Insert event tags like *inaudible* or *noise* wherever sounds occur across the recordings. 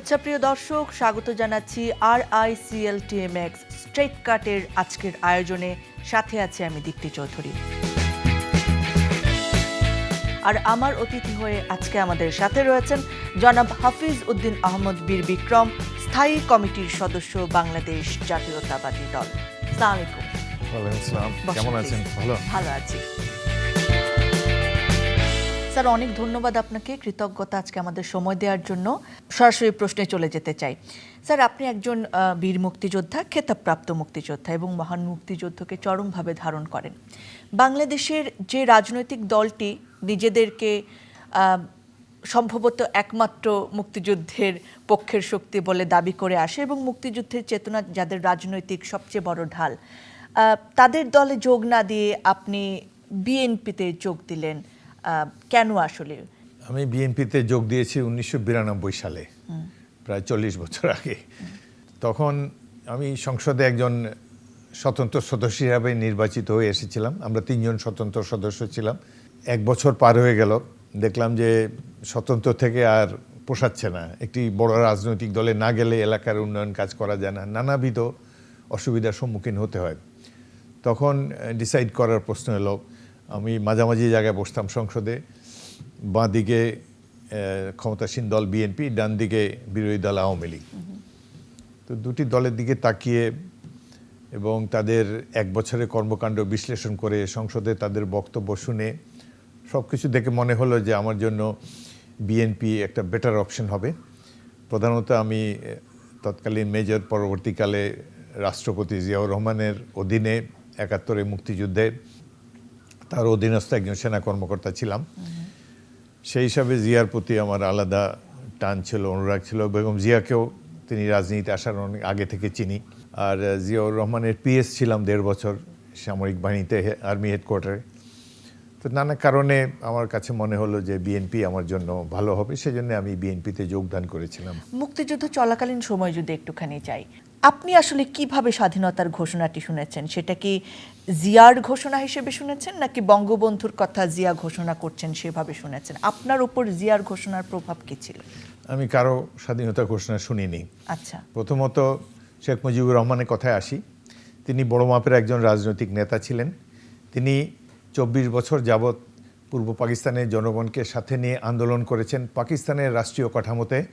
শুভেচ্ছা প্রিয় দর্শক স্বাগত জানাচ্ছি R I CL TMX straight কাটের আজকের আয়োজনে। সাথে আছে আমি দীপ্তি চৌধুরী। আর আমার অতিথি হয়ে আজকে আমাদের সাথে রয়েছেন জনাব হাফিজ উদ্দিন আহমদ বীর বিক্রম স্থায়ী কমিটির সদস্য বাংলাদেশ জাতীয়তাবাদী দল। সালাম আলাইকুম কেমন আছেন? ভালো আছি। স্যার অনেক ধন্যবাদ আপনাকে। কৃতজ্ঞতা আজকে আমাদের সময় দেওয়ার জন্য। সরাসরি প্রশ্নে চলে যেতে চাই। স্যার, আপনি একজন বীর মুক্তিযোদ্ধা, খেতাবপ্রাপ্ত মুক্তিযোদ্ধা এবং মহান মুক্তিযুদ্ধকে চরমভাবে ধারণ করেন। বাংলাদেশের যে রাজনৈতিক দলটি নিজেদেরকে সম্ভবত একমাত্র মুক্তিযুদ্ধের পক্ষের শক্তি বলে দাবি করে আসে এবং মুক্তিযুদ্ধের চেতনা যাদের রাজনৈতিক সবচেয়ে বড় ঢাল। তাদের দলে যোগ না দিয়ে আপনি বিএনপিতে যোগ দিলেন। কেন আসলে? আমি বিএনপিতে যোগ দিয়েছি উনিশশো বিরানব্বই সালে প্রায় চল্লিশ বছর আগে। তখন আমি সংসদে একজন স্বতন্ত্র সদস্য হিসাবে নির্বাচিত হয়ে এসেছিলাম। আমরা তিনজন স্বতন্ত্র সদস্য ছিলাম। এক বছর পার হয়ে গেল। দেখলাম যে স্বতন্ত্র থেকে আর পোষাচ্ছে না। একটি বড় রাজনৈতিক দলে না গেলে এলাকার উন্নয়ন কাজ করা যায় না। নানাবিধ অসুবিধার সম্মুখীন হতে হয়। তখন ডিসাইড করার প্রশ্ন এলো আমি মাঝামাঝি জায়গায় বসতাম সংসদে। বাঁ দিকে ক্ষমতাসীন দল বিএনপি ডান দিকে বিরোধী দল আওয়ামী লীগ। তো দুটি দলের দিকে তাকিয়ে এবং তাদের এক বছরের কর্মকাণ্ড বিশ্লেষণ করে সংসদে তাদের বক্তব্য শুনে সব কিছু দেখে মনে হলো যে আমার জন্য বিএনপি একটা বেটার অপশন হবে। প্রধানত আমি তৎকালীন মেজর, পরবর্তীকালে রাষ্ট্রপতি জিয়াউর রহমানের অধীনে একাত্তরে মুক্তিযুদ্ধে তার অধীনস্থ একজন সেনা কর্মকর্তা ছিলাম। সেই হিসাবে জিয়ার প্রতি আমার আলাদা টান ছিল, অনুরাগ ছিল। বেগম জিয়াকেও তিনি রাজনীতিতে আসার অনেক আগে থেকে চিনি। আর জিয়াউর রহমানের পিএস ছিলাম দেড় বছর সামরিক বাহিনীতে আর্মি হেডকোয়ার্টারে। তো নানা কারণে আমার কাছে মনে হলো যে বিএনপি আমার জন্য ভালো হবে, সেজন্য আমি বিএনপিতে যোগদান করেছিলাম। মুক্তিযুদ্ধ চলাকালীন সময় যদি একটুখানি যাই আপনি আসলে কীভাবে স্বাধীনতার ঘোষণাটি শুনেছেন? সেটা কি জিয়ার ঘোষণা হিসেবে শুনেছেন নাকি বঙ্গবন্ধুর কথা জিয়া ঘোষণা করছেন সেভাবে শুনেছেন? আপনার উপর জিয়ার ঘোষণার প্রভাব কি ছিল? আমি কারও স্বাধীনতা ঘোষণা শুনিনি। আচ্ছা। প্রথমত শেখ মুজিবুর রহমানের কথায় আসি। তিনি বড় মাপের একজন রাজনৈতিক নেতা ছিলেন। তিনি চব্বিশ বছর যাবৎ পূর্ব পাকিস্তানের জনগণকে সাথে নিয়ে আন্দোলন করেছেন। পাকিস্তানের রাষ্ট্রীয় কাঠামোতে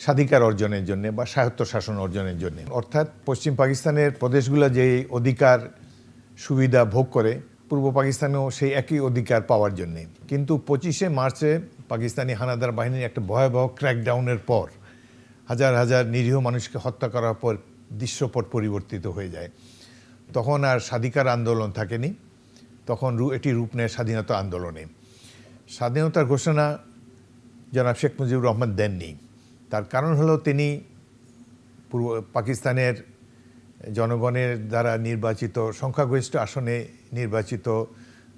স্বাধিকার অর্জনের জন্য বা স্বায়ত্ত শাসন অর্জনের জন্য। অর্থাৎ পশ্চিম পাকিস্তানের প্রদেশগুলো যে অধিকার সুবিধা ভোগ করে, পূর্ব পাকিস্তানেও সেই একই অধিকার পাওয়ার জন্যে। কিন্তু পঁচিশে মার্চে পাকিস্তানি হানাদার বাহিনীর একটা ভয়াবহ ক্র্যাকডাউনের পর হাজার হাজার নিরীহ মানুষকে হত্যা করার পর দৃশ্যপট পরিবর্তিত হয়ে যায়। তখন আর স্বাধিকার আন্দোলন থাকেনি। তখন এটি রূপ নেয় স্বাধীনতা আন্দোলনে। স্বাধীনতার ঘোষণা জনাব শেখ মুজিবুর রহমান দেননি। তার কারণ হলো তিনি পূর্ব পাকিস্তানের জনগণের দ্বারা নির্বাচিত সংখ্যাগরিষ্ঠ আসনে নির্বাচিত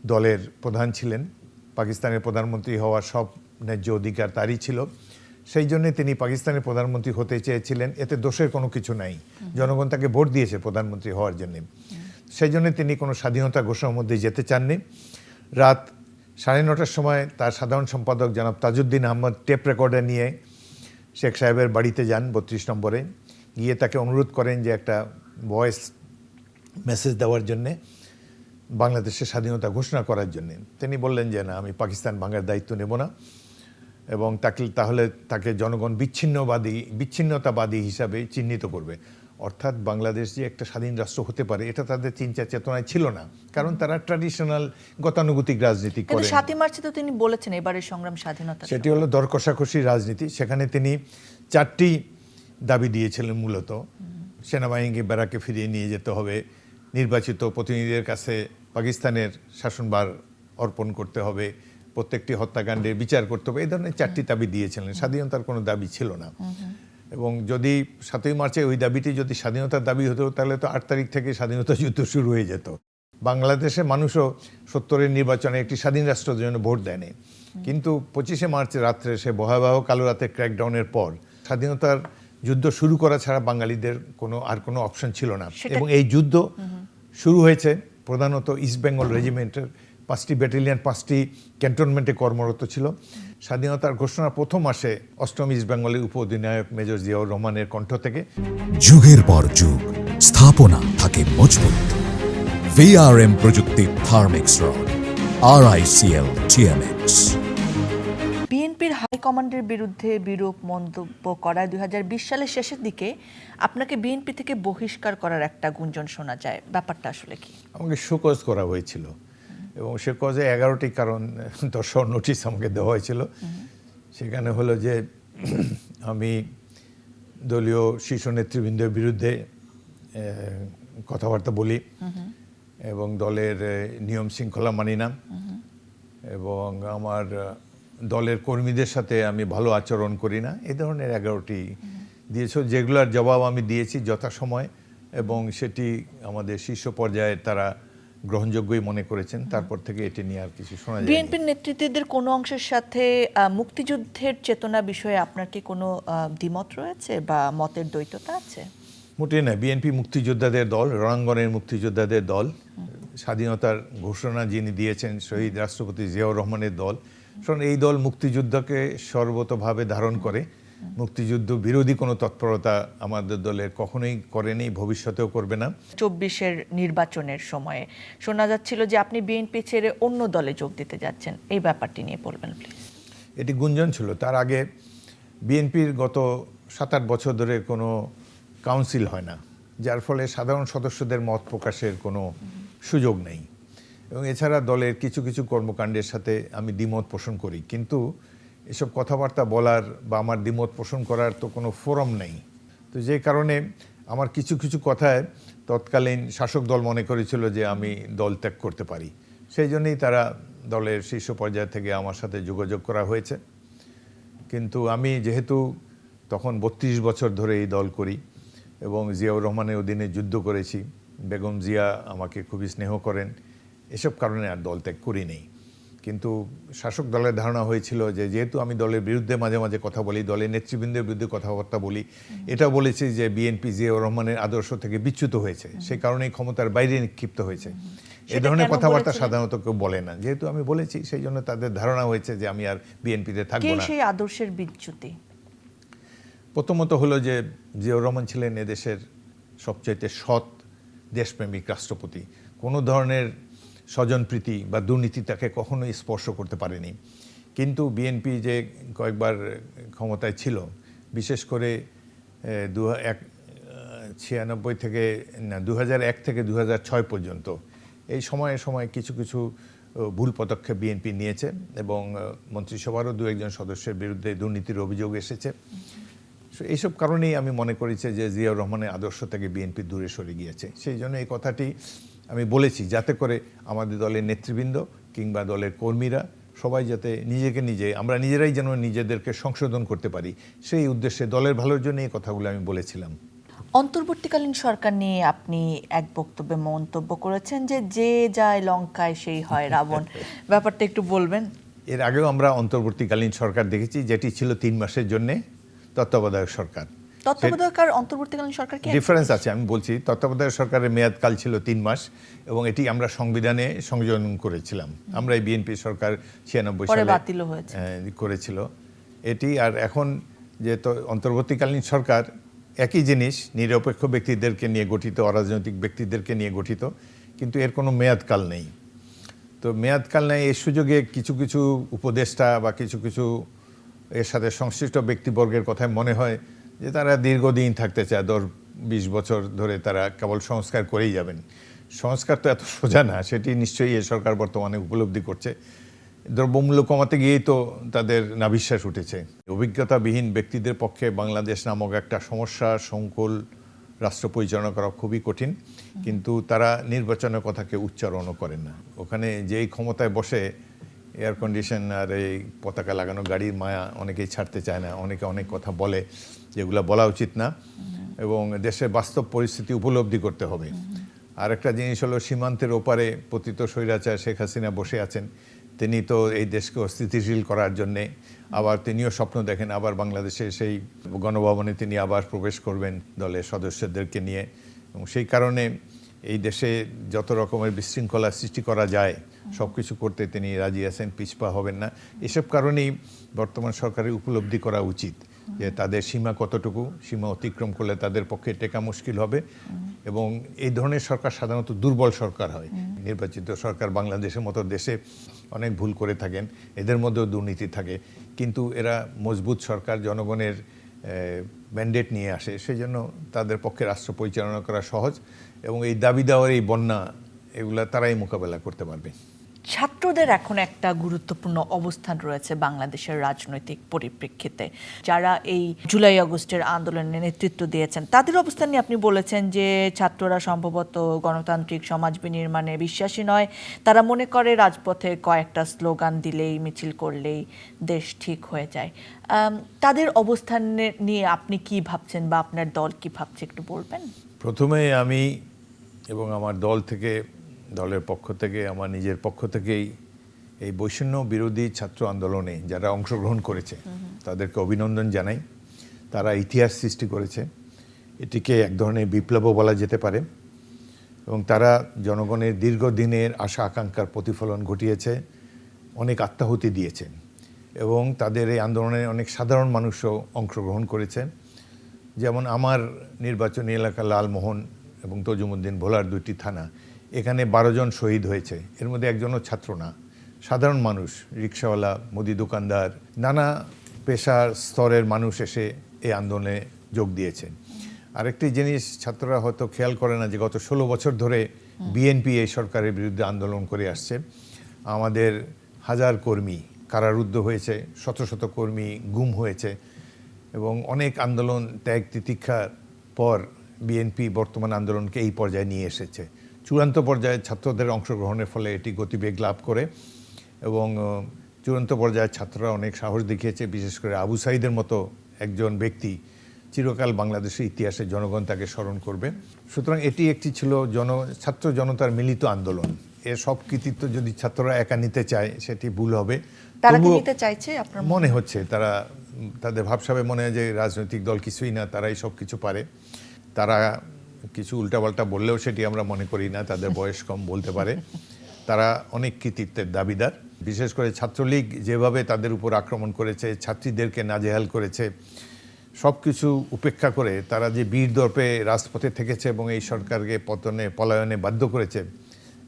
দলের প্রধান ছিলেন। পাকিস্তানের প্রধানমন্ত্রী হওয়ার সব ন্যায্য অধিকার তারই ছিল। সেই জন্য তিনি পাকিস্তানের প্রধানমন্ত্রী হতে চেয়েছিলেন। এতে দোষের কোনো কিছু নাই। জনগণ তাকে ভোট দিয়েছে প্রধানমন্ত্রী হওয়ার জন্যে। সেই জন্য তিনি কোনো স্বাধীনতা ঘোষণার মধ্যে যেতে চাননি। রাত সাড়ে নটার সময় তার সাধারণ সম্পাদক জনাব তাজউদ্দিন আহমদ টেপ রেকর্ডার নিয়ে শেখ সাহেবের বাড়িতে যান বত্রিশ নম্বরে। গিয়ে তাকে অনুরোধ করেন যে একটা ভয়েস মেসেজ দেওয়ার জন্যে বাংলাদেশের স্বাধীনতা ঘোষণা করার জন্যে। তিনি বললেন যে, না, আমি পাকিস্তান ভাঙার দায়িত্ব নেব না। এবং তাকে, তাহলে তাকে জনগণ বিচ্ছিন্নবাদী, বিচ্ছিন্নতাবাদী হিসাবে চিহ্নিত করবে। অর্থাৎ বাংলাদেশ যে একটা স্বাধীন রাষ্ট্র হতে পারে এটা তাদের চিন্তা চেতনায় ছিল না। কারণ তারা ট্র্যাডিশনাল গতানুগতিক রাজনীতি করে সাতই মার্চে তো তিনি বলেছেন এবারের সংগ্রাম স্বাধীনতা সেটি হলো দর কষাকষি রাজনীতি। সেখানে তিনি চারটি দাবি দিয়েছিলেন মূলত। সেনাবাহিনীকে ব্যারাকে ফিরিয়ে নিয়ে যেতে হবে নির্বাচিত প্রতিনিধিদের কাছে পাকিস্তানের শাসনভার অর্পণ করতে হবে প্রত্যেকটি হত্যাকাণ্ডের বিচার করতে হবে এই ধরনের চারটি দাবি দিয়েছিলেন। স্বাধীনতার কোনো দাবি ছিল না। এবং যদি সাতই মার্চে ওই দাবিটি যদি স্বাধীনতার দাবি হতো তাহলে তো আট তারিখ থেকে স্বাধীনতা যুদ্ধ শুরু হয়ে যেত। বাংলাদেশে মানুষও সত্তরের নির্বাচনে একটি স্বাধীন রাষ্ট্রের জন্য ভোট দেয়নি। কিন্তু পঁচিশে মার্চ রাত্রে সে ভয়াবহ কালো রাতে ক্র্যাকডাউনের পর স্বাধীনতার যুদ্ধ শুরু করা ছাড়া বাঙালিদের কোনো আর কোনো অপশন ছিল না। এবং এই যুদ্ধ শুরু হয়েছে প্রধানত ইস্ট বেঙ্গল রেজিমেন্টের পাঁচটি ব্যাটালিয়ন পাঁচটি ক্যান্টনমেন্টে কর্মরত ছিল। স্বাধীনতার ঘোষণার প্রথম আসে অষ্টম ইস্ট বেঙ্গলের উপ অধিনায়ক মেজর জিয়াউর রহমানের কণ্ঠ থেকে। যুগের পর যুগ স্থাপনা থাকে মজবুত। ভিআরএম প্রযুক্তির থার্মিক্স রড আর আইসিএল টিএমএক্স বিএনপির হাইকমান্ডের বিরুদ্ধে বিরূপ মন্তব্য করায় দুই হাজার বিশ সালের শেষের দিকে আপনাকে বিএনপি থেকে বহিষ্কার করার একটা গুঞ্জন শোনা যায়। ব্যাপারটা আসলে কি? আমাকে শোকজ করা হয়েছিল। এবং সে কজে এগারোটি কারণ দর্শক নোটিশ আমাকে দেওয়া হয়েছিল। সেখানে হলো যে, আমি দলীয় শীর্ষ নেতৃবৃন্দের বিরুদ্ধে কথাবার্তা বলি এবং দলের নিয়ম শৃঙ্খলা মানি না। এবং আমার দলের কর্মীদের সাথে আমি ভালো আচরণ করি না। এ ধরনের এগারোটি দিয়েছ যেগুলোর জবাব আমি দিয়েছি যথাসময় এবং সেটি আমাদের শীর্ষ পর্যায়ে তারা গ্রহণযোগ্যই মনে করেছেন তারপর থেকে এটি নিয়ে আর কিছু শোনা যায় বিএনপির নেতৃত্বদের কোনো অংশের সাথে মুক্তিযুদ্ধের চেতনা বিষয়ে আপনার কি কোনো দ্বিমত রয়েছে বা মতের দ্বৈততা আছে? মোটেই না বিএনপি মুক্তিযোদ্ধাদের দল রণাঙ্গনের মুক্তিযোদ্ধাদের দল স্বাধীনতার ঘোষণা যিনি দিয়েছেন শহীদ রাষ্ট্রপতি জিয়াউর রহমানের দল কারণ এই দল মুক্তিযুদ্ধকে সর্বতভাবে ধারণ করে। মুক্তিযুদ্ধ বিরোধী কোনো তৎপরতা আমাদের দলের কখনোই করেনি ভবিষ্যতেও করবে না। চব্বিশের নির্বাচনের সময়ে শোনা যাচ্ছিল যে আপনি বিএনপি ছেড়ে অন্য দলে যোগ দিতে যাচ্ছেন। এই ব্যাপারটি নিয়ে বলবেন প্লিজ এটি গুঞ্জন ছিল। তার আগে বিএনপির গত সাত আট বছর ধরে কোনো কাউন্সিল হয় না যার ফলে সাধারণ সদস্যদের মত প্রকাশের কোনো সুযোগ নেই। এবং এছাড়া দলের কিছু কিছু কর্মকাণ্ডের সাথে আমি দ্বিমত পোষণ করি। কিন্তু এসব কথাবার্তা বলার বা আমার দ্বিমত পোষণ করার তো কোনো ফোরাম নেই। তো যে কারণে আমার কিছু কিছু কথায় তৎকালীন শাসক দল মনে করেছিল যে আমি দল ত্যাগ করতে পারি। সেই জন্যই তারা দলের শীর্ষ পর্যায় থেকে আমার সাথে যোগাযোগ করা হয়েছে। কিন্তু আমি যেহেতু তখন বত্রিশ বছর ধরে এই দল করি এবং জিয়াউর রহমানের অধীনে যুদ্ধ করেছি, বেগম জিয়া আমাকে খুবই স্নেহ করেন, এসব কারণে আর দল ত্যাগ করিনি। কিন্তু শাসক দলের ধারণা হয়েছিল যে যেহেতু আমি দলের বিরুদ্ধে মাঝে মাঝে কথা বলি দলের নেতৃবৃন্দের বিরুদ্ধে কথাবার্তা বলি এটা বলেছি যে বিএনপি জিয়াউর রহমানের আদর্শ থেকে বিচ্যুত হয়েছে। সে কারণেই ক্ষমতার বাইরে নিক্ষিপ্ত হয়েছে। এ ধরনের কথাবার্তা সাধারণত কেউ বলে না। যেহেতু আমি বলেছি সেই জন্য তাদের ধারণা হয়েছে যে আমি আর বিএনপিতে থাকব না। সেই আদর্শের বিচ্যুতি? প্রথমত হলো যে জিয়াউর রহমান ছিলেন এদেশের সবচাইতে সৎ দেশপ্রেমিক রাষ্ট্রপতি। কোনো ধরনের স্বজনপ্রীতি বা দুর্নীতি তাকে কখনোই স্পর্শ করতে পারেনি। কিন্তু বিএনপি যে কয়েকবার ক্ষমতায় ছিল, বিশেষ করে দু এক, ছিয়ানব্বই থেকে, না, দু এক থেকে দু ছয় পর্যন্ত এই সময়ে সময়ে কিছু কিছু ভুল পদক্ষেপ বিএনপি নিয়েছে এবং মন্ত্রিসভারও দু একজন সদস্যের বিরুদ্ধে দুর্নীতির অভিযোগ এসেছে। এইসব কারণেই আমি মনে করেছি যে জিয়াউর রহমানের আদর্শ থেকে বিএনপি দূরে সরে গিয়েছে। সেই জন্য এই কথাটি আমি বলেছি যাতে করে আমাদের দলের নেতৃবৃন্দ কিংবা দলের কর্মীরা সবাই যাতে নিজেকে নিজে আমরা নিজেরাই যেন নিজেদেরকে সংশোধন করতে পারি। সেই উদ্দেশ্যে দলের ভালোর জন্য এই কথাগুলো আমি বলেছিলাম। অন্তর্বর্তীকালীন সরকার নিয়ে আপনি এক বক্তব্যে মন্তব্য করেছেন যে যে যায় লঙ্কায় সেই হয় রাবণ। *laughs* ব্যাপারটা একটু বলবেন। এর আগেও আমরা অন্তর্বর্তীকালীন সরকার দেখেছি যেটি ছিল তিন মাসের জন্যে তত্ত্বাবধায়ক সরকার। তত্ত্বাবধায়ক আর অন্তর্বর্তীকালীন সরকার কি? ডিফারেন্স আছে আমি বলছি তত্ত্বাবধায়ক সরকারের মেয়াদকাল ছিল তিন মাস এবং এটি আমরা সংবিধানে সংযোজন করেছিলাম। আমরা এই বিএনপি সরকার ছিয়ানব্বই সালে বাতিলও হয়েছে। করেছিল। এটি আর এখন যে তো অন্তর্বর্তীকালীন সরকার একই জিনিস নিরপেক্ষ ব্যক্তিদেরকে নিয়ে গঠিত অরাজনৈতিক ব্যক্তিদেরকে নিয়ে গঠিত কিন্তু এর কোনো মেয়াদকাল নেই। তো মেয়াদকাল নেই এই সুযোগে কিছু কিছু উপদেষ্টা বা কিছু কিছু এর সাথে সংশ্লিষ্ট ব্যক্তিবর্গের কথায় মনে হয় যে তারা দীর্ঘদিন থাকতে চায়, দশ, বিশ বছর ধরে তারা কেবল সংস্কার করেই যাবেন। সংস্কার তো এত সোজা না, সেটি নিশ্চয়ই এ সরকার বর্তমানে উপলব্ধি করছে। দ্রব্যমূল্য কমাতে গিয়েই তো তাদের নাবিশ্বাস উঠেছে। অভিজ্ঞতাবিহীন ব্যক্তিদের পক্ষে বাংলাদেশ নামক একটা সমস্যা, সংকুল রাষ্ট্র পরিচালনা করা খুবই কঠিন, কিন্তু তারা নির্বাচনের কথাকে উচ্চারণও করেন না। ওখানে যেই ক্ষমতায় বসে এয়ার কন্ডিশন আর এই পতাকা লাগানো গাড়ির মায়া অনেকেই ছাড়তে চায় না, অনেকে অনেক কথা বলে যেগুলো বলা উচিত না এবং দেশের বাস্তব পরিস্থিতি উপলব্ধি করতে হবে। আর একটা জিনিস হলো সীমান্তের ওপারে পতিত স্বৈরাচার শেখ হাসিনা বসে আছেন। তিনি তো এই দেশকে অস্থিতিশীল করার জন্যে আবার তিনিও স্বপ্ন দেখেন আবার বাংলাদেশে সেই গণভবনে তিনি আবার প্রবেশ করবেন দলের সদস্যদেরকে নিয়ে। এবং সেই কারণে এই দেশে যত রকমের বিশৃঙ্খলা সৃষ্টি করা যায় সব কিছু করতে তিনি রাজি আছেন, পিছপা হবেন না। এসব কারণেই বর্তমান সরকারের উপলব্ধি করা উচিত যে তাদের সীমা কতটুকু, সীমা অতিক্রম করলে তাদের পক্ষে টেকা মুশকিল হবে এবং এই ধরনের সরকার সাধারণত দুর্বল সরকার হয়। নির্বাচিত সরকার বাংলাদেশের মতো দেশে অনেক ভুল করে থাকেন, এদের মধ্যেও দুর্নীতি থাকে। কিন্তু এরা মজবুত সরকার, জনগণের ম্যান্ডেট নিয়ে আসে সেই জন্য তাদের পক্ষে রাষ্ট্র পরিচালনা করা সহজ এবং এই দাবি দেওয়ার এই বন্যা, এগুলা তারাই মোকাবেলা করতে পারবে। ছাত্রদের এখন একটা গুরুত্বপূর্ণ অবস্থান রয়েছে বাংলাদেশের রাজনৈতিক পরিপ্রেক্ষিতে। যারা এই জুলাই আগস্টের আন্দোলনে নেতৃত্ব দিয়েছেন, তাদের অবস্থান নিয়ে আপনি বলেছেন যে ছাত্ররা সম্ভবত গণতান্ত্রিক, সমাজ বিনির্মাণে বিশ্বাসী নয়। তারা মনে করে রাজপথে কয়েকটা স্লোগান দিলেই, মিছিল করলেই দেশ ঠিক হয়ে যায়। তাদের অবস্থান নিয়ে আপনি কি ভাবছেন বা আপনার দল কি ভাবছে একটু বলবেন? প্রথমে আমি এবং আমার দল থেকে দলের পক্ষ থেকে আমার নিজের পক্ষ থেকেই এই বৈষম্য বিরোধী ছাত্র আন্দোলনে যারা অংশগ্রহণ করেছে তাদেরকে অভিনন্দন জানাই। তারা ইতিহাস সৃষ্টি করেছে। এটিকে এক ধরনের বিপ্লবও বলা যেতে পারে। এবং তারা জনগণের দীর্ঘদিনের আশা আকাঙ্ক্ষার প্রতিফলন ঘটিয়েছে অনেক আত্মাহুতি দিয়েছে এবং তাদের এই আন্দোলনে অনেক সাধারণ মানুষও অংশগ্রহণ করেছে। যেমন আমার নির্বাচনী এলাকা লালমোহন এবং তজুমুদ্দিন ভোলার দুইটি থানা এখানে জন শহীদ হয়েছে। এর মধ্যে একজনও ছাত্র না। সাধারণ মানুষ, রিক্সাওয়ালা, মুদি দোকানদার, নানা পেশার স্তরের মানুষ এসে এই আন্দোলনে যোগ দিয়েছে আরেকটি জিনিস ছাত্ররা হয়তো খেয়াল করে না যে গত ষোলো বছর ধরে বিএনপি এই সরকারের বিরুদ্ধে আন্দোলন করে আসছে। আমাদের হাজার কর্মী কারারুদ্ধ হয়েছে, শত শত কর্মী গুম হয়েছে এবং অনেক আন্দোলন ত্যাগ তিতিক্ষার পর বিএনপি বর্তমান আন্দোলনকে এই পর্যায়ে নিয়ে এসেছে। চূড়ান্ত পর্যায়ে ছাত্রদের অংশগ্রহণের ফলে এটি গতিবেগ লাভ করে এবং চূড়ান্ত পর্যায়ে ছাত্ররা অনেক সাহস দেখিয়েছে বিশেষ করে আবু সাইদের মতো একজন ব্যক্তি চিরকাল বাংলাদেশের ইতিহাসে জনগণ তাকে স্মরণ করবে। সুতরাং এটি একটি ছিল জন ছাত্র জনতার মিলিত আন্দোলন। এর সব কৃতিত্ব যদি ছাত্ররা একা নিতে চায় সেটি ভুল হবে। মনে? হচ্ছে তারা তাদের ভাবসাবে মনে হয় যে রাজনৈতিক দল কিছুই না তারাই সব কিছু পারে। তারা কিছু উল্টাপাল্টা বললেও সেটি আমরা মনে করি না তাদের *laughs* বয়স কম বলতে পারে। তারা অনেক কৃতিত্বের দাবিদার। বিশেষ করে ছাত্রলীগ যেভাবে তাদের উপর আক্রমণ করেছে ছাত্রীদেরকে নাজেহাল করেছে সব কিছু উপেক্ষা করে তারা যে বীর দর্পে রাজপথে থেকেছে এবং এই সরকারকে পতনে পলায়নে বাধ্য করেছে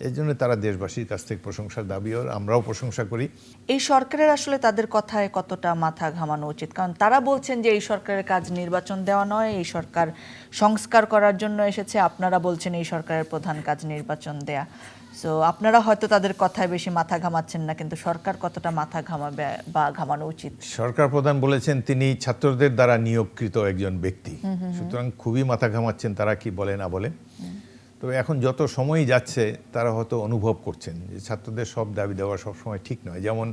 এই জন্য তারা দেশবাসীর কাছ থেকে প্রশংসার দাবিও আমরাও প্রশংসা করি। এই সরকারের আসলে তাদের কথায় কতটা মাথা ঘামানো উচিত? কারণ তারা বলছেন যে এই সরকারের কাজ নির্বাচন দেওয়া নয় এই সরকার সংস্কার করার জন্য এসেছে। আপনারা বলছেন এই সরকারের প্রধান কাজ নির্বাচন দেয়া। সো আপনারা হয়তো তাদের কথায় বেশি মাথা ঘামাচ্ছেন না কিন্তু সরকার কতটা মাথা ঘামাবে বা ঘামানো উচিত? সরকার প্রধান বলেছেন তিনি ছাত্রদের দ্বারা নিয়োগকৃত একজন ব্যক্তি। সুতরাং খুবই মাথা ঘামাচ্ছেন তারা কি বলে না বলে। তবে এখন যত সময় যাচ্ছে তারা হয়তো অনুভব করছেন যে ছাত্রদের সব দাবি দেওয়া সবসময় ঠিক নয়। যেমন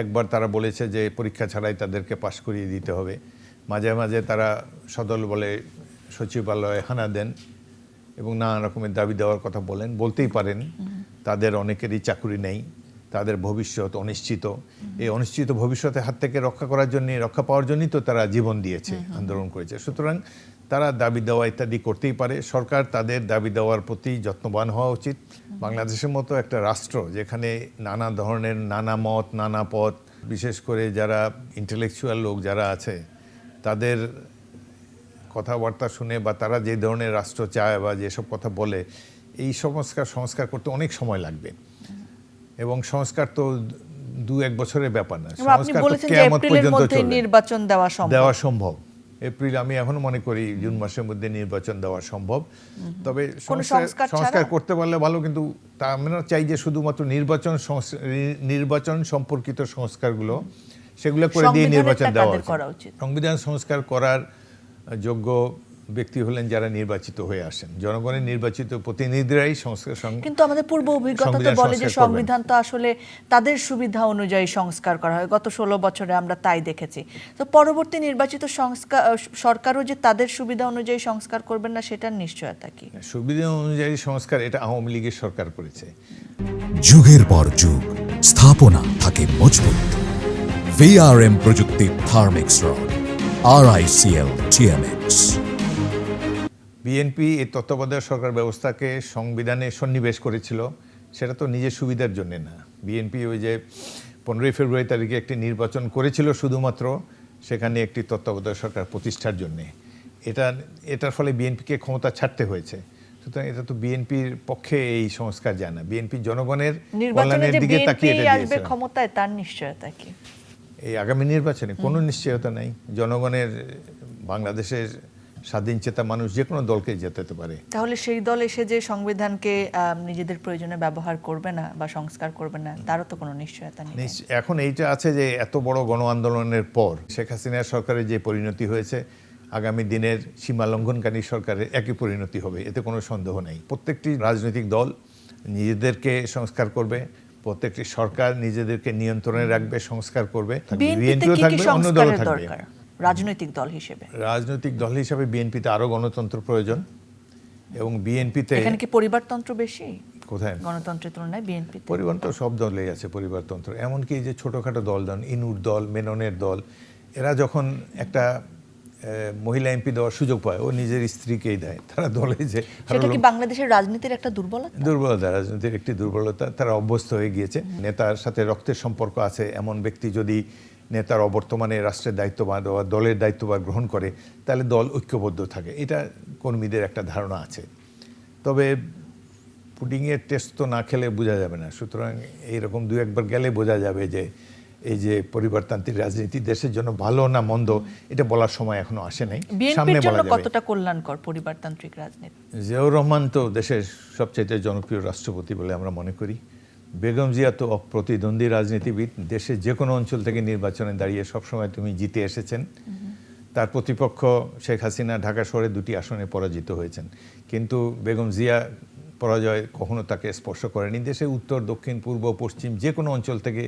একবার তারা বলেছে যে পরীক্ষা ছাড়াই তাদেরকে পাশ করিয়ে দিতে হবে। মাঝে মাঝে তারা সদল বলে সচিবালয়ে হানা দেন এবং নানা রকমের দাবি দেওয়ার কথা বলেন। বলতেই পারেন তাদের অনেকেরই চাকুরি নেই তাদের ভবিষ্যৎ অনিশ্চিত। এই অনিশ্চিত ভবিষ্যতের হাত থেকে রক্ষা করার জন্য রক্ষা পাওয়ার জন্যই তো তারা জীবন দিয়েছে আন্দোলন করেছে। সুতরাং তারা দাবি দেওয়া ইত্যাদি করতেই পারে। সরকার তাদের দাবি দেওয়ার প্রতি যত্নবান হওয়া উচিত। বাংলাদেশের মতো একটা রাষ্ট্র যেখানে নানা ধরনের নানা মত নানা পথ বিশেষ করে যারা ইন্টেলেকচুয়াল লোক যারা আছে তাদের কথাবার্তা শুনে বা তারা যে ধরনের রাষ্ট্র চায় বা যেসব কথা বলে এই সংস্কার সংস্কার করতে অনেক সময় লাগবে। এবং সংস্কার তো দু এক বছরের ব্যাপার না। সংস্কার তো কেয়ামত পর্যন্ত নির্বাচন দেওয়া সম্ভব। দেওয়া সম্ভব। এপ্রিল আমি এখনও মনে করি জুন মাসের মধ্যে নির্বাচন দেওয়া সম্ভব। তবে সংস্কার করতে পারলে ভালো কিন্তু তা আমরা চাই যে শুধুমাত্র নির্বাচন নির্বাচন সম্পর্কিত সংস্কারগুলো সেগুলো করে দিয়ে নির্বাচন দেওয়া উচিত? সংবিধান সংস্কার করার যোগ্য ব্যক্তি হলেন যারা নির্বাচিত হয়ে আসেন। জনগণের নির্বাচিত প্রতিনিধিরাই সংস্কার কিন্তু আমাদের পূর্ব অভিজ্ঞতা তো বলে যে সংবিধান তো আসলে তাদের সুবিধা অনুযায়ী সংস্কার করা হয়। গত ষোলো বছরে আমরা তাই দেখেছি। তো পরবর্তী নির্বাচিত সংস্কার সরকারও যে তাদের সুবিধা অনুযায়ী সংস্কার করবেন না সেটার নিশ্চয়তা কি? সুবিধা অনুযায়ী সংস্কার এটা আওয়ামী লীগের সরকার করেছে। যুগের পর যুগ স্থাপনা থাকে মজবুত। ভিআরএম প্রযুক্তির থার্মিক্স রড আর আইসিএল টিএমএক্স বিএনপি এই তত্ত্বাবধায়ক সরকার ব্যবস্থাকে সংবিধানে সন্নিবেশ করেছিল সেটা তো নিজের সুবিধার জন্যে না। বিএনপি ওই যে পনেরোই ফেব্রুয়ারি তারিখে একটি নির্বাচন করেছিল শুধুমাত্র সেখানে একটি তত্ত্বাবধায়ক সরকার প্রতিষ্ঠার জন্যে। এটা এটার ফলে বিএনপিকে ক্ষমতা ছাড়তে হয়েছে। সুতরাং এটা তো বিএনপির পক্ষে এই সংস্কার যায় না বিএনপি জনগণের কল্যাণের দিকে তাকিয়ে আসবে ক্ষমতায় তার নিশ্চয়তা কি? এই আগামী নির্বাচনে কোনো নিশ্চয়তা নাই। জনগণের বাংলাদেশের স্বাধীন চেতা মানুষ যে কোনো দলকে জেতাতে পারে। তাহলে সেই দল এসে যে সংবিধানকে নিজেদের প্রয়োজনে ব্যবহার করবে না বা সংস্কার করবে না তারও তো কোনো নিশ্চয়তা নেই। এখন এইটা আছে যে এত বড় গণ আন্দোলনের পর শেখ হাসিনার সরকারের যে পরিণতি হয়েছে আগামী দিনের সীমা লঙ্ঘনকারী সরকারের একই পরিণতি হবে এতে কোনো সন্দেহ নেই। প্রত্যেকটি রাজনৈতিক দল নিজেদেরকে সংস্কার করবে প্রত্যেকটি সরকার নিজেদেরকে নিয়ন্ত্রণে রাখবে সংস্কার করবে বিএনপিও থাকবে অন্য দলও থাকবে। রাজনৈতিক দল হিসেবে। রাজনৈতিক দল হিসাবে বিএনপিতে আরও গণতন্ত্র প্রয়োজন এবং বিএনপিতে এখানে কি পরিবারতন্ত্র বেশি? কোথায়? গণতন্ত্রের তুলনায় বিএনপি পরিবার তো সব দলেই আছে পরিবারতন্ত্র। এমনকি যে ছোটোখাটো দল দেন ইনুর দল মেননের দল এরা যখন একটা মহিলা এমপি দেওয়ার সুযোগ পায় ও নিজের স্ত্রীকেই দেয়। তারা দলে যে সেটা কি বাংলাদেশের রাজনীতির একটা দুর্বলতা? দুর্বলতা রাজনীতির একটি দুর্বলতা। তারা অভ্যস্ত হয়ে গিয়েছে। নেতার সাথে রক্তের সম্পর্ক আছে। এমন ব্যক্তি যদি নেতার অবর্তমানে রাষ্ট্রের দায়িত্বভার বা দলের দায়িত্বভার গ্রহণ করে তাহলে দল ঐক্যবদ্ধ থাকে। এটা কর্মীদের একটা ধারণা আছে। তবে পুডিংয়ের টেস্ট তো না খেলে বোঝা যাবে না। সুতরাং এইরকম দু একবার গেলে বোঝা যাবে যে এই যে পরিবারতান্ত্রিক রাজনীতি দেশের জন্য ভালো না মন্দ এটা বলার সময় এখনও আসে নাই। সামনে বলা যাবে। কতটা কল্যাণকর পরিবারতান্ত্রিক রাজনীতি? জিয়াউর রহমান তো দেশের সবচেয়ে জনপ্রিয় রাষ্ট্রপতি বলে আমরা মনে করি। বেগম জিয়া তো প্রতিদ্বন্দ্বী রাজনীতিবিদ। দেশের যে কোনো অঞ্চল থেকে নির্বাচনে দাঁড়িয়ে সবসময় তুমি জিতে এসেছেন। তার প্রতিপক্ষ শেখ হাসিনা ঢাকা শহরে দুটি আসনে পরাজিত হয়েছেন। কিন্তু বেগম জিয়া পরাজয় কখনো তাকে স্পর্শ করেনি। দেশে উত্তর দক্ষিণ পূর্ব পশ্চিম যে কোনো অঞ্চল থেকে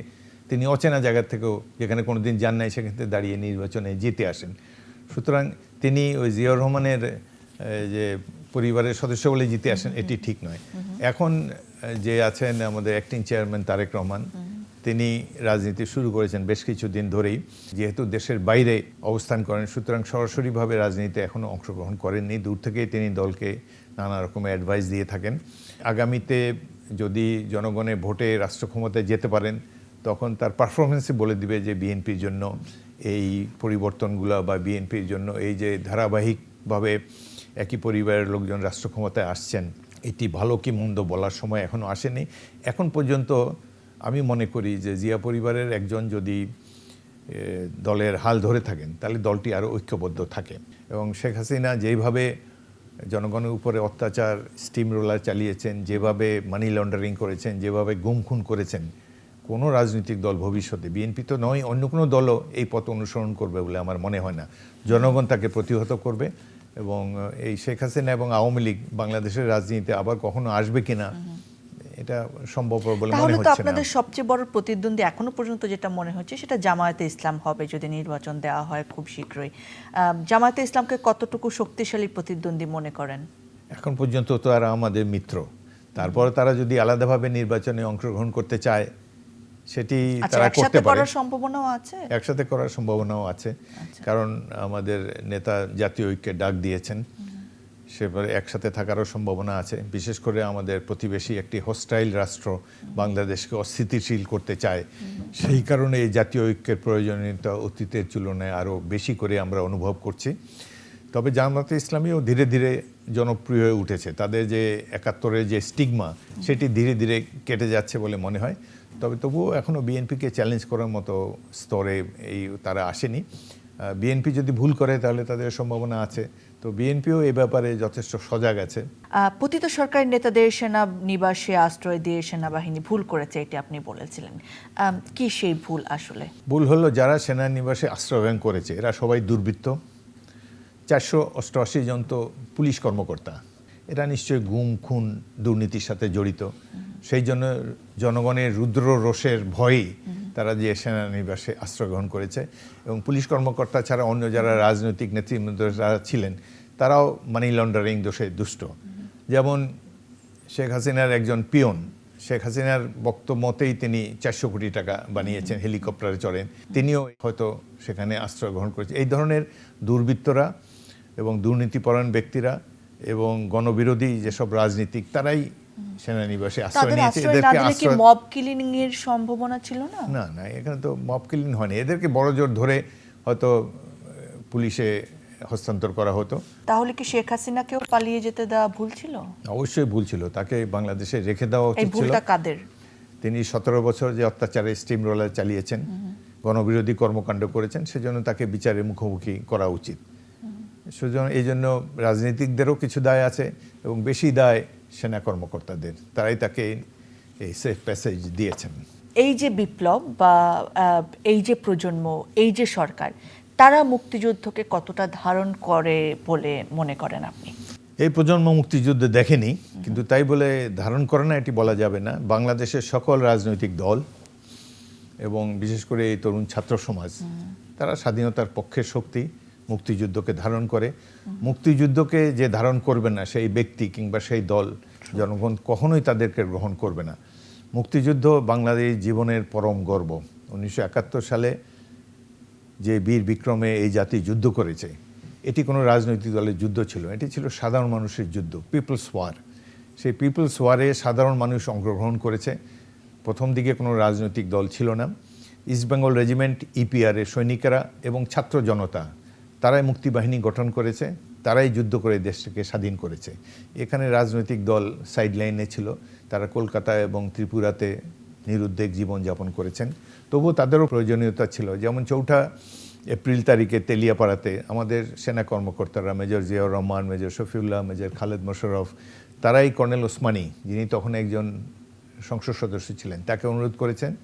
তিনি অচেনা জায়গা থেকেও যেখানে কোনো দিন যান নাই সেখান থেকে দাঁড়িয়ে নির্বাচনে জিতে আসেন। সুতরাং তিনি ওই জিয়াউর রহমানের যে পরিবারের সদস্য বলে জিতে আসেন এটি ঠিক নয়। এখন যে আছেন আমাদের অ্যাক্টিং চেয়ারম্যান তারেক রহমান, তিনি রাজনীতি শুরু করেছেন বেশ কিছুদিন ধরেই। যেহেতু দেশের বাইরে অবস্থান করেন, সুতরাং সরাসরিভাবে রাজনীতিতে এখনও অংশগ্রহণ করেননি। দূর থেকেই তিনি দলকে নানা রকমের অ্যাডভাইস দিয়ে থাকেন। আগামীতে যদি জনগণের ভোটে রাষ্ট্র ক্ষমতায় যেতে পারেন, তখন তার পারফরমেন্সে বলে দিবে যে বিএনপির জন্য এই পরিবর্তনগুলো বা বিএনপির জন্য এই যে ধারাবাহিকভাবে একই পরিবারের লোকজন রাষ্ট্র ক্ষমতায় আসছেন এটি ভালো কি মন্দ বলার সময় এখনও আসেনি। এখন পর্যন্ত আমি মনে করি যে জিয়া পরিবারের একজন যদি দলের হাল ধরে থাকেন, তাহলে দলটি আরও ঐক্যবদ্ধ থাকে। এবং শেখ হাসিনা যেইভাবে জনগণের উপরে অত্যাচার স্টিম রোলার চালিয়েছেন, যেভাবে মানি লন্ডারিং করেছেন, যেভাবে গুম খুন করেছেন, কোনো রাজনৈতিক দল ভবিষ্যতে, বিএনপি তো নয়, অন্য কোনো দলও এই পথ অনুসরণ করবে বলে আমার মনে হয় না। জনগণ তাকে প্রতিহত করবে। এবং এই শেখ হাসিনা এবং আওয়ামী লীগ বাংলাদেশের রাজনীতিতে আবার কখনো আসবে কিনা এটা সম্ভব বলে মনে হচ্ছে না। আপনাদের সবচেয়ে বড় প্রতিদ্বন্দ্বী এখনও পর্যন্ত যেটা মনে হচ্ছে সেটা জামায়াতে ইসলাম হবে যদি নির্বাচন দেওয়া হয় খুব শীঘ্রই। জামায়াতে ইসলামকে কতটুকু শক্তিশালী প্রতিদ্বন্দ্বী মনে করেন? এখন পর্যন্ত তো আর আমাদের মিত্র। তারপর তারা যদি আলাদাভাবে নির্বাচনে অংশগ্রহণ করতে চায় সেটি আচ্ছা তারা করতে পারে। সম্ভাবনাও আছে? একসাথে করার সম্ভাবনাও আছে। আচ্ছা। কারণ আমাদের নেতা জাতীয় ঐক্যের ডাক দিয়েছেন। সেবারে একসাথে থাকারও সম্ভাবনা আছে। বিশেষ করে আমাদের প্রতিবেশী একটি হোস্টাইল রাষ্ট্র বাংলাদেশকে অস্থিতিশীল করতে চায়। সেই কারণে এই জাতীয় ঐক্যের প্রয়োজনীয়তা অতীতের তুলনায় আরও বেশি করে আমরা অনুভব করছি। তবে জামাতে ইসলামীও ধীরে ধীরে জনপ্রিয় হয়ে উঠেছে। তাদের যে একাত্তরের যে স্টিগমা সেটি ধীরে ধীরে কেটে যাচ্ছে বলে মনে হয়। তবে তবুও এখনও বিএনপিকে চ্যালেঞ্জ করার মতো স্তরে এই তারা আসেনি। বিএনপি যদি ভুল করে তাহলে তাদের সম্ভাবনা আছে। তো বিএনপিও এ ব্যাপারে যথেষ্ট সজাগ আছে। পতিত সরকারি নেতাদের সেনা নিবাসে আশ্রয় দিয়ে সেনাবাহিনী ভুল করেছে এটি আপনি বলেছিলেন। কি সেই ভুল আসলে? ভুল হলো যারা সেনা সেনানিবাসে আশ্রয়ন করেছে এরা সবাই দুর্বৃত্ত। চারশো অষ্টআশি জন তো পুলিশ কর্মকর্তা। এরা নিশ্চয়ই গুম খুন দুর্নীতির সাথে জড়িত। সেই জন্য জনগণের রুদ্র রোষের ভয়েই তারা যে সেনানিবাসে আশ্রয় গ্রহণ করেছে এবং পুলিশ কর্মকর্তা ছাড়া অন্য যারা রাজনৈতিক নেতৃবৃন্দ যারা ছিলেন, তারাও মানি লন্ডারিং দোষে দুষ্ট। যেমন শেখ হাসিনার একজন পিয়ন, শেখ হাসিনার বক্তব্য মতেই তিনি চারশো কোটি টাকা বানিয়েছেন, হেলিকপ্টারে চড়েন। তিনিও হয়তো সেখানে আশ্রয় গ্রহণ করেছেন এই ধরনের দুর্বৃত্তরা এবং দুর্নীতিপরায়ণ ব্যক্তিরা এবং গণবিরোধী যেসব রাজনীতিক, তারাই সেনানিবাসে আশ্রয় নিয়েছে এদেরকে আশ্রয় মব কিলিং এর সম্ভাবনা ছিল না? না না এখানে তো মব কিলিং হয়নি। এদেরকে বড় জোর ধরে হয়তো পুলিশে হস্তান্তর করা হতো। তাহলে কি শেখ হাসিনাকেও পালিয়ে যেতে দেওয়া ভুল ছিল? অবশ্যই ভুল ছিল। তাকে বাংলাদেশে রেখে দেওয়া উচিত ছিল। কাদের? তিনি সতেরো বছর যে অত্যাচারে স্টিম রোলার চালিয়েছেন গণবিরোধী কর্মকাণ্ড করেছেন সেজন্য তাকে বিচারের মুখোমুখি করা উচিত। সেজন্য এই জন্য রাজনীতিকদেরও কিছু দায় আছে এবং বেশি দায় সেনা কর্মকর্তাদের তারাই তাকে এই সেফ প্যাসেজ দিয়েছেন। এই যে বিপ্লব বা এই যে প্রজন্ম এই যে সরকার তারা মুক্তিযুদ্ধকে কতটা ধারণ করে বলে মনে করেন আপনি? এই প্রজন্ম মুক্তিযুদ্ধ দেখেনি কিন্তু তাই বলে ধারণ করে না এটি বলা যাবে না। বাংলাদেশের সকল রাজনৈতিক দল এবং বিশেষ করে এই তরুণ ছাত্র সমাজ তারা স্বাধীনতার পক্ষের শক্তি মুক্তিযুদ্ধকে ধারণ করে। মুক্তিযুদ্ধকে যে ধারণ করবে না সেই ব্যক্তি কিংবা সেই দল, জনগণ কখনোই তাদেরকে গ্রহণ করবে না। মুক্তিযুদ্ধ বাংলাদেশ জীবনের পরম গর্ব। উনিশশো একাত্তর সালে যে বীর বিক্রমে এই জাতি যুদ্ধ করেছে, এটি কোনো রাজনৈতিক দলের যুদ্ধ ছিল এটি ছিল সাধারণ মানুষের যুদ্ধ পিপলস ওয়ার সেই পিপলস ওয়ারে সাধারণ মানুষ অংশগ্রহণ করেছে। প্রথম দিকে কোনো রাজনৈতিক দল ছিল না। ইস্টবেঙ্গল রেজিমেন্ট ইপিআরের সৈনিকেরা এবং ছাত্র জনতা তারাই মুক্তিবাহিনী গঠন করেছে, তারাই যুদ্ধ করে দেশটাকে স্বাধীন করেছে। এখানে রাজনৈতিক দল সাইডলাইনে ছিল, তারা কলকাতা এবং ত্রিপুরাতে নিরুদ্বেগ জীবনযাপন করেছেন। তবুও তাদেরও প্রয়োজনীয়তা ছিল। যেমন চৌঠা এপ্রিল তারিখে তেলিয়াপাড়াতে আমাদের সেনা কর্মকর্তারা, major Ziaur Rahman, major Shafiullah, major Khaled Musharraf, তারাই কর্নেল ওসমানী, যিনি তখন একজন সংসদ সদস্য ছিলেন, তাকে অনুরোধ করেছেন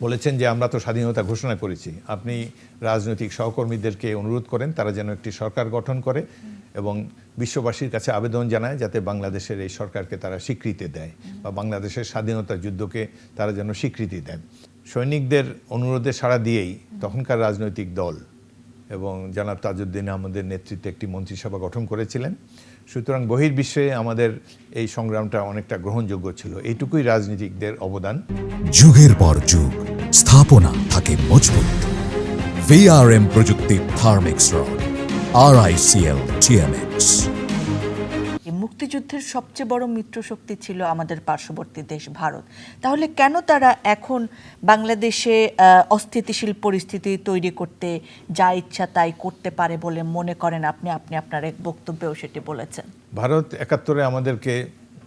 বলেছেন যে আমরা তো স্বাধীনতা ঘোষণা করেছি। আপনি রাজনৈতিক সহকর্মীদেরকে অনুরোধ করেন, তারা যেন একটি সরকার গঠন করে এবং বিশ্ববাসীর কাছে আবেদন জানায় যাতে বাংলাদেশের এই সরকারকে তারা স্বীকৃতি দেয় বা বাংলাদেশের স্বাধীনতা যুদ্ধকে তারা যেন স্বীকৃতি দেন। সৈনিকদের অনুরোধে সাড়া দিয়েই তখনকার রাজনৈতিক দল এবং জনাব তাজউদ্দিন আহমদের নেতৃত্বে একটি মন্ত্রিসভা গঠন করেছিলেন। সুতরাং বহির্বিশ্বে আমাদের এই সংগ্রামটা অনেকটা গ্রহণযোগ্য ছিল। এটুকুই রাজনীতিকদের অবদান। যুগের পর যুগ, স্থাপনা থাকে মজবুত। ভিআরএম প্রযুক্তি থার্মিক্স রড আর আইসিএল টিএমএক্স এই মুক্তিযুদ্ধের সবচেয়ে বড় মিত্রশক্তি ছিল আমাদের পার্শ্ববর্তী দেশ ভারত। তাহলে কেন তারা এখন বাংলাদেশে অস্থিতিশীল পরিস্থিতি তৈরি করতে যা ইচ্ছা তাই করতে পারে বলে মনে করেন আপনি? আপনি আপনার এক বক্তব্যেও সেটি বলেছেন। ভারত একাত্তরে আমাদেরকে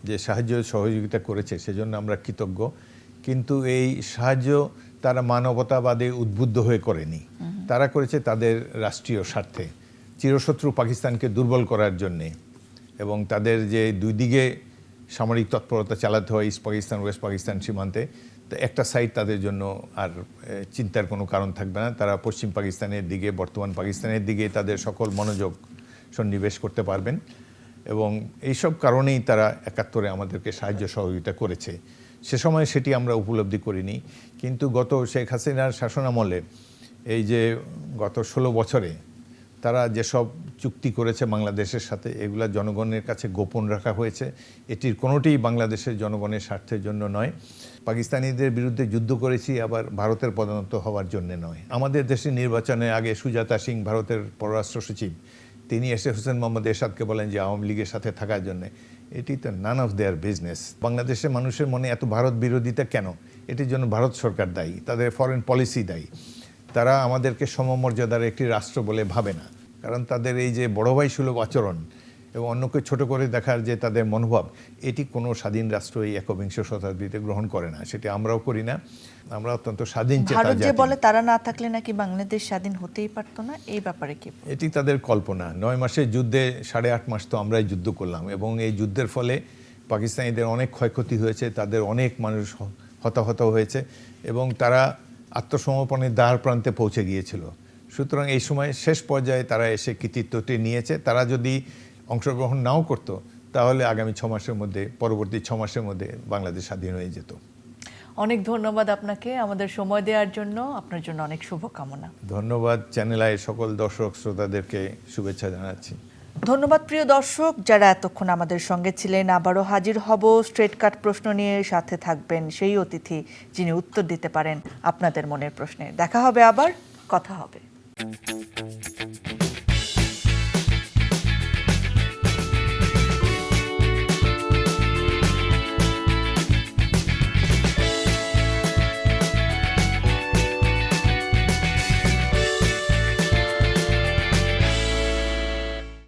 যে সাহায্য সহযোগিতা করেছে সেজন্য আমরা কৃতজ্ঞ। কিন্তু এই সাহায্য তারা মানবতাবাদে উদ্বুদ্ধ হয়ে করেনি। তারা করেছে তাদের রাষ্ট্রীয় স্বার্থে। চিরশত্রু পাকিস্তানকে দুর্বল করার জন্যে। এবং তাদের যে দুই দিকে সামরিক তৎপরতা চালাতে হয়, ইস্ট পাকিস্তান, ওয়েস্ট পাকিস্তান সীমান্তে, তো একটা সাইড তাদের জন্য আর চিন্তার কোনো কারণ থাকবে না। তারা পশ্চিম পাকিস্তানের দিকে, বর্তমান পাকিস্তানের দিকে তাদের সকল মনোযোগ সন্নিবেশ করতে পারবেন এবং এইসব কারণেই তারা একাত্তরে আমাদেরকে সাহায্য সহযোগিতা করেছে। সে সময় সেটি আমরা উপলব্ধি করিনি। কিন্তু গত শেখ হাসিনার শাসনামলে এই যে গত ষোলো বছরে তারা যেসব চুক্তি করেছে বাংলাদেশের সাথে, এগুলা জনগণের কাছে গোপন রাখা হয়েছে। এটির কোনোটিই বাংলাদেশের জনগণের স্বার্থের জন্য নয়। পাকিস্তানিদের বিরুদ্ধে যুদ্ধ করেছি, আবার ভারতের পদানত হওয়ার জন্য নয়। আমাদের দেশের নির্বাচনের আগে সুজাতা সিং ভারতের পররাষ্ট্র সচিব, তিনি এসে হোসেন মোহাম্মদ এরশাদকে বলেন যে আওয়ামী লীগের সাথে থাকার জন্য। এটি তো নান অফ দেয়ার বিজনেস বাংলাদেশের মানুষের মনে এত ভারত বিরোধিতা কেন? এটির জন্য ভারত সরকার দায়ী, তাদের ফরেন পলিসি দায়ী। তারা আমাদেরকে সমমর্যাদার একটি রাষ্ট্র বলে ভাবে না। কারণ তাদের এই যে বড় ভাই সুলভ আচরণ এবং অন্যকে ছোট করে দেখার যে তাদের মনোভাব এটি কোনো স্বাধীন রাষ্ট্র এই একবিংশ শতাব্দীতে গ্রহণ করে না। সেটি আমরাও করি না। আমরা অত্যন্ত স্বাধীন ভারত যে বলে তারা না থাকলে নাকি বাংলাদেশ স্বাধীন হতেই পারতো না এই ব্যাপারে কি এটি তাদের কল্পনা। নয় মাসের যুদ্ধে সাড়ে আট মাস তো আমরাই যুদ্ধ করলাম এবং এই যুদ্ধের ফলে পাকিস্তানিদের অনেক ক্ষয়ক্ষতি হয়েছে তাদের অনেক মানুষ হতাহত হয়েছে এবং তারা আত্মসমর্পণের দ্বার প্রান্তে পৌঁছে গিয়েছিল। সুতরাং এই সময় শেষ পর্যায়ে তারা এসে কৃতিত্বটি নিয়েছে। তারা যদি অংশগ্রহণ নাও করতো তাহলে আগামী ছ মাসের মধ্যে পরবর্তী ছ মাসের মধ্যে বাংলাদেশ স্বাধীন হয়ে যেত। অনেক ধন্যবাদ আপনাকে। আমাদের সময় দেওয়ার জন্য আপনার জন্য অনেক শুভকামনা। ধন্যবাদ চ্যানেল আই সকল দর্শক শ্রোতাদেরকে শুভেচ্ছা জানাচ্ছি। ধন্যবাদ প্রিয় দর্শক, যারা এতক্ষণ আমাদের সঙ্গে ছিলেন, আবারও হাজির হব। স্ট্রেট কাট প্রশ্ন নিয়ে সাথে থাকবেন সেই অতিথি যিনি উত্তর দিতে পারেন আপনাদের মনের প্রশ্নে। দেখা হবে আবার, কথা হবে।